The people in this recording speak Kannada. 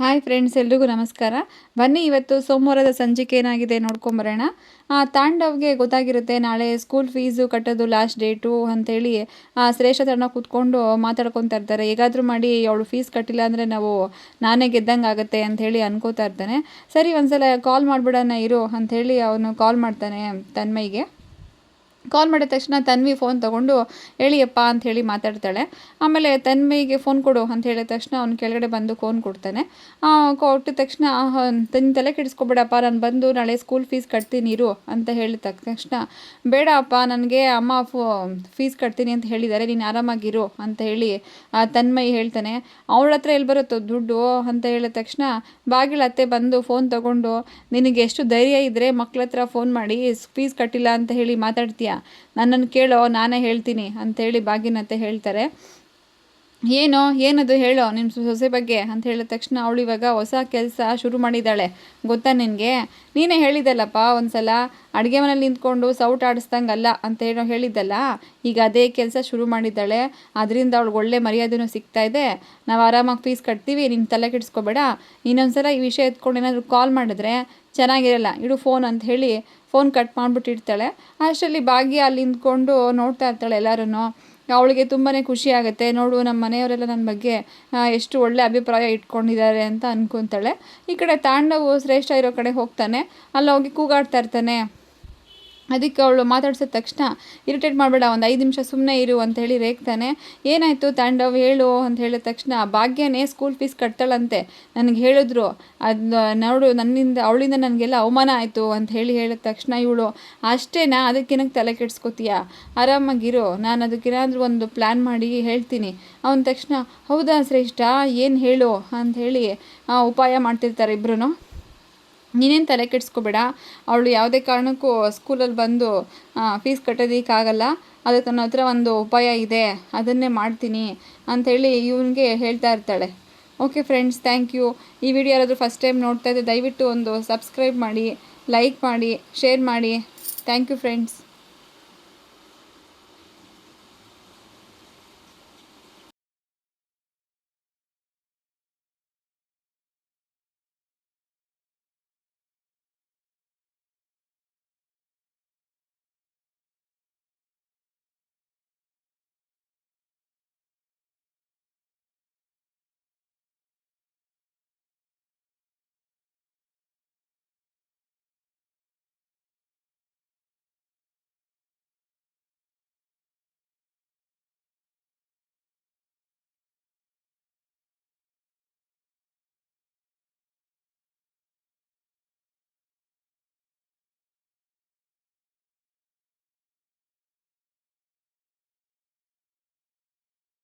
ಹಾಯ್ ಫ್ರೆಂಡ್ಸ್, ಎಲ್ರಿಗೂ ನಮಸ್ಕಾರ. ಬನ್ನಿ ಇವತ್ತು ಸೋಮವಾರದ ಸಂಜಿಕೆ ಏನಾಗಿದೆ ನೋಡ್ಕೊಂಬರೋಣ ತಾಂಡವ್ಗೆ ಗೊತ್ತಾಗಿರುತ್ತೆ, ನಾಳೆ ಸ್ಕೂಲ್ ಫೀಸು ಕಟ್ಟೋದು ಲಾಸ್ಟ್ ಡೇಟು ಅಂಥೇಳಿ ಶ್ರೇಷ್ಠ ತಣ್ಣ ಕೂತ್ಕೊಂಡು ಮಾತಾಡ್ಕೊತಾ ಇರ್ತಾರೆ. ಹೇಗಾದರೂ ಮಾಡಿ ಅವಳು ಫೀಸ್ ಕಟ್ಟಿಲ್ಲ ಅಂದರೆ ನಾವು ನಾನೇ ಗೆದ್ದಂಗೆ ಆಗುತ್ತೆ ಅಂಥೇಳಿ ಅನ್ಕೋತಾ ಇರ್ತಾನೆ. ಸರಿ, ಒಂದ್ಸಲ ಕಾಲ್ ಮಾಡಿಬಿಡೋಣ ಇರು ಅಂಥೇಳಿ ಅವನು ಕಾಲ್ ಮಾಡ್ತಾನೆ ತನ್ಮಯ್ಗೆ. ಕಾಲ್ ಮಾಡಿದ ತಕ್ಷಣ ತನ್ವಿ ಫೋನ್ ತಗೊಂಡು ಹೇಳಿಯಪ್ಪ ಅಂತ ಹೇಳಿ ಮಾತಾಡ್ತಾಳೆ. ಆಮೇಲೆ ತನ್ವಿಗೆ ಫೋನ್ ಕೊಡು ಅಂತ ಹೇಳಿದ ತಕ್ಷಣ ಅವ್ನು ಕೆಳಗಡೆ ಬಂದು ಫೋನ್ ಕೊಡ್ತಾನೆ. ಆ, ಕೊಟ್ಟಿದ ತಕ್ಷಣ ತನ್ನ ತಲೆ ಕೆಡಿಸ್ಕೊಬೇಡಪ್ಪ ನಾನು ಬಂದು ನಾಳೆ ಸ್ಕೂಲ್ ಫೀಸ್ ಕಟ್ತೀನಿ ಇರು ಅಂತ ಹೇಳಿದ ತಕ್ಷಣ ಬೇಡ ಅಪ್ಪ ನನಗೆ ಅಮ್ಮ ಫೋ ಫೀಸ್ ಕಟ್ತೀನಿ ಅಂತ ಹೇಳಿದ್ದಾರೆ ನೀನು ಆರಾಮಾಗಿರು ಅಂತ ಹೇಳಿ ತನ್ಮಯ್ ಹೇಳ್ತಾನೆ. ಅವಳ ಹತ್ರ ಎಲ್ಲಿ ಬರುತ್ತೋ ದುಡ್ಡು ಅಂತ ಹೇಳಿದ ತಕ್ಷಣ ಬಾಗಿಲ ಅತ್ತೆ ಬಂದು ಫೋನ್ ತಗೊಂಡು ನಿನಗೆ ಎಷ್ಟು ಧೈರ್ಯ ಇದ್ದರೆ ಮಕ್ಳ ಹತ್ರ ಫೋನ್ ಮಾಡಿ ಫೀಸ್ ಕಟ್ಟಿಲ್ಲ ಅಂತ ಹೇಳಿ ಮಾತಾಡ್ತೀಯ ನನ್ನನ್ನು ಕೇಳೋ ನಾನೇ ಹೇಳ್ತೀನಿ ಅಂತೇಳಿ ಬಾಗಿನತ್ತೆ ಹೇಳ್ತಾರೆ. ಏನು, ಏನದು ಹೇಳೋ ನಿಮ್ಮ ಸೊಸೆ ಬಗ್ಗೆ ಅಂತ ಹೇಳಿದ ತಕ್ಷಣ ಅವಳು ಇವಾಗ ಹೊಸ ಕೆಲಸ ಶುರು ಮಾಡಿದ್ದಾಳೆ. ಗೊತ್ತಾ ನಿನಗೆ? ನೀನೇ ಹೇಳಿದ್ದಲ್ಲಪ್ಪ ಒಂದ್ಸಲ. ಅಡುಗೆ ಮನೇಲಿ ನಿಂತ್ಕೊಂಡು ಸೌಟ್ ಆಡಿಸ್ದಂಗಲ್ಲ ಅಂತ ಏನೋ ಹೇಳಿದ್ದಲ್ಲ. ಈಗ ಅದೇ ಕೆಲಸ ಶುರು ಮಾಡಿದ್ದಾಳೆ. ಅದರಿಂದ ಅವಳಿಗೆ ಒಳ್ಳೆ ಮರ್ಯಾದೆನೂ ಸಿಗ್ತಾ ಇದೆ. ನಾವು ಆರಾಮಾಗಿ ಫೀಸ್ ಕಟ್ತೀವಿ ನಿನ್ನ ತಲೆ ಕೆಡಿಸ್ಕೋಬೇಡ. ಇನ್ನೊಂದ್ಸಲ ಈ ವಿಷಯ ಎತ್ಕೊಂಡು ಏನಾದರೂ ಕಾಲ್ ಮಾಡಿದ್ರೆ ಚೆನ್ನಾಗಿರಲ್ಲ. ಇಡು ಫೋನ್ ಅಂತ ಹೇಳಿ ಫೋನ್ ಕಟ್ ಮಾಡಿಬಿಟ್ಟಿರ್ತಾಳೆ. ಅಷ್ಟರಲ್ಲಿ ಭಾಗ್ಯ ಅಲ್ಲಿ ನಿಂತ್ಕೊಂಡು ನೋಡ್ತಾ ಇರ್ತಾಳೆ ಎಲ್ಲರೂ ಅವಳಿಗೆ ತುಂಬಾ ಖುಷಿ ಆಗುತ್ತೆ. ನೋಡು ನಮ್ಮ ಮನೆಯವರೆಲ್ಲ ನನ್ನ ಬಗ್ಗೆ ಎಷ್ಟು ಒಳ್ಳೆ ಅಭಿಪ್ರಾಯ ಇಟ್ಕೊಂಡಿದ್ದಾರೆ ಅಂತ ಅನ್ಕೊತಾಳೆ. ಈ ಕಡೆ ತಾಂಡವು ಶ್ರೇಷ್ಠ ಇರೋ ಕಡೆ ಹೋಗ್ತಾನೆ. ಅಲ್ಲಿ ಹೋಗಿ ಕೂಗಾಡ್ತಾ ಇರ್ತಾನೆ. ಅದಕ್ಕೆ ಅವಳು ಮಾತಾಡ್ಸಿದ ತಕ್ಷಣ ಇರಿಟೇಟ್ ಮಾಡಬೇಡ ಒಂದು ಐದು ನಿಮಿಷ ಸುಮ್ಮನೆ ಇರು ಅಂತ ಹೇಳಿ ರೇಗ್ತಾನೆ ಏನಾಯಿತು ತಾಂಡವ್ ಹೇಳು ಅಂತ ಹೇಳಿದ ತಕ್ಷಣ ಭಾಗ್ಯನೇ ಸ್ಕೂಲ್ ಫೀಸ್ ಕಟ್ತಾಳಂತೆ ನನಗೆ ಹೇಳಿದ್ರು. ಅದು ನೋಡು ನನ್ನಿಂದ ಅವಳಿಂದ ನನಗೆಲ್ಲ ಅವಮಾನ ಆಯಿತು ಅಂತ ಹೇಳಿ ಹೇಳಿದ ತಕ್ಷಣ ಇವಳು ಅಷ್ಟೇನಾ ಅದಕ್ಕಿನಕ್ಕೆ ತಲೆ ಕೆಡಿಸ್ಕೋತೀಯ? ಆರಾಮಾಗಿರು ನಾನು ಅದಕ್ಕೇನಾದರೂ ಒಂದು ಪ್ಲ್ಯಾನ್ ಮಾಡಿ ಹೇಳ್ತೀನಿ. ಅವನ ತಕ್ಷಣ ಹೌದಾ ಶ್ರೇಷ್ಠ ಏನು ಹೇಳು? ಆ, ಉಪಾಯ ಮಾಡ್ತಿರ್ತಾರೆ ಇಬ್ಬರೂ ನೀನೇನು ತಲೆ ಕೆಡಿಸ್ಕೋಬೇಡ. ಅವಳು ಯಾವುದೇ ಕಾರಣಕ್ಕೂ ಸ್ಕೂಲಲ್ಲಿ ಬಂದು ಫೀಸ್ ಕಟ್ಟೋದಕ್ಕಾಗಲ್ಲ. ಅದಕ್ಕೆ ನನ್ನ ಹತ್ರ ಒಂದು ಉಪಾಯ ಇದೆ. ಅದನ್ನೇ ಮಾಡ್ತೀನಿ ಅಂಥೇಳಿ ಇವನಿಗೆ ಹೇಳ್ತಾ ಇರ್ತಾಳೆ. Okay friends, thank you. ಈ ವಿಡಿಯೋ ಯಾರಾದರೂ ಫಸ್ಟ್ ಟೈಮ್ ನೋಡ್ತಾ ಇದ್ದೆ ದಯವಿಟ್ಟು ಒಂದು ಸಬ್ಸ್ಕ್ರೈಬ್ ಮಾಡಿ, ಲೈಕ್ ಮಾಡಿ, ಶೇರ್ ಮಾಡಿ. Thank you friends.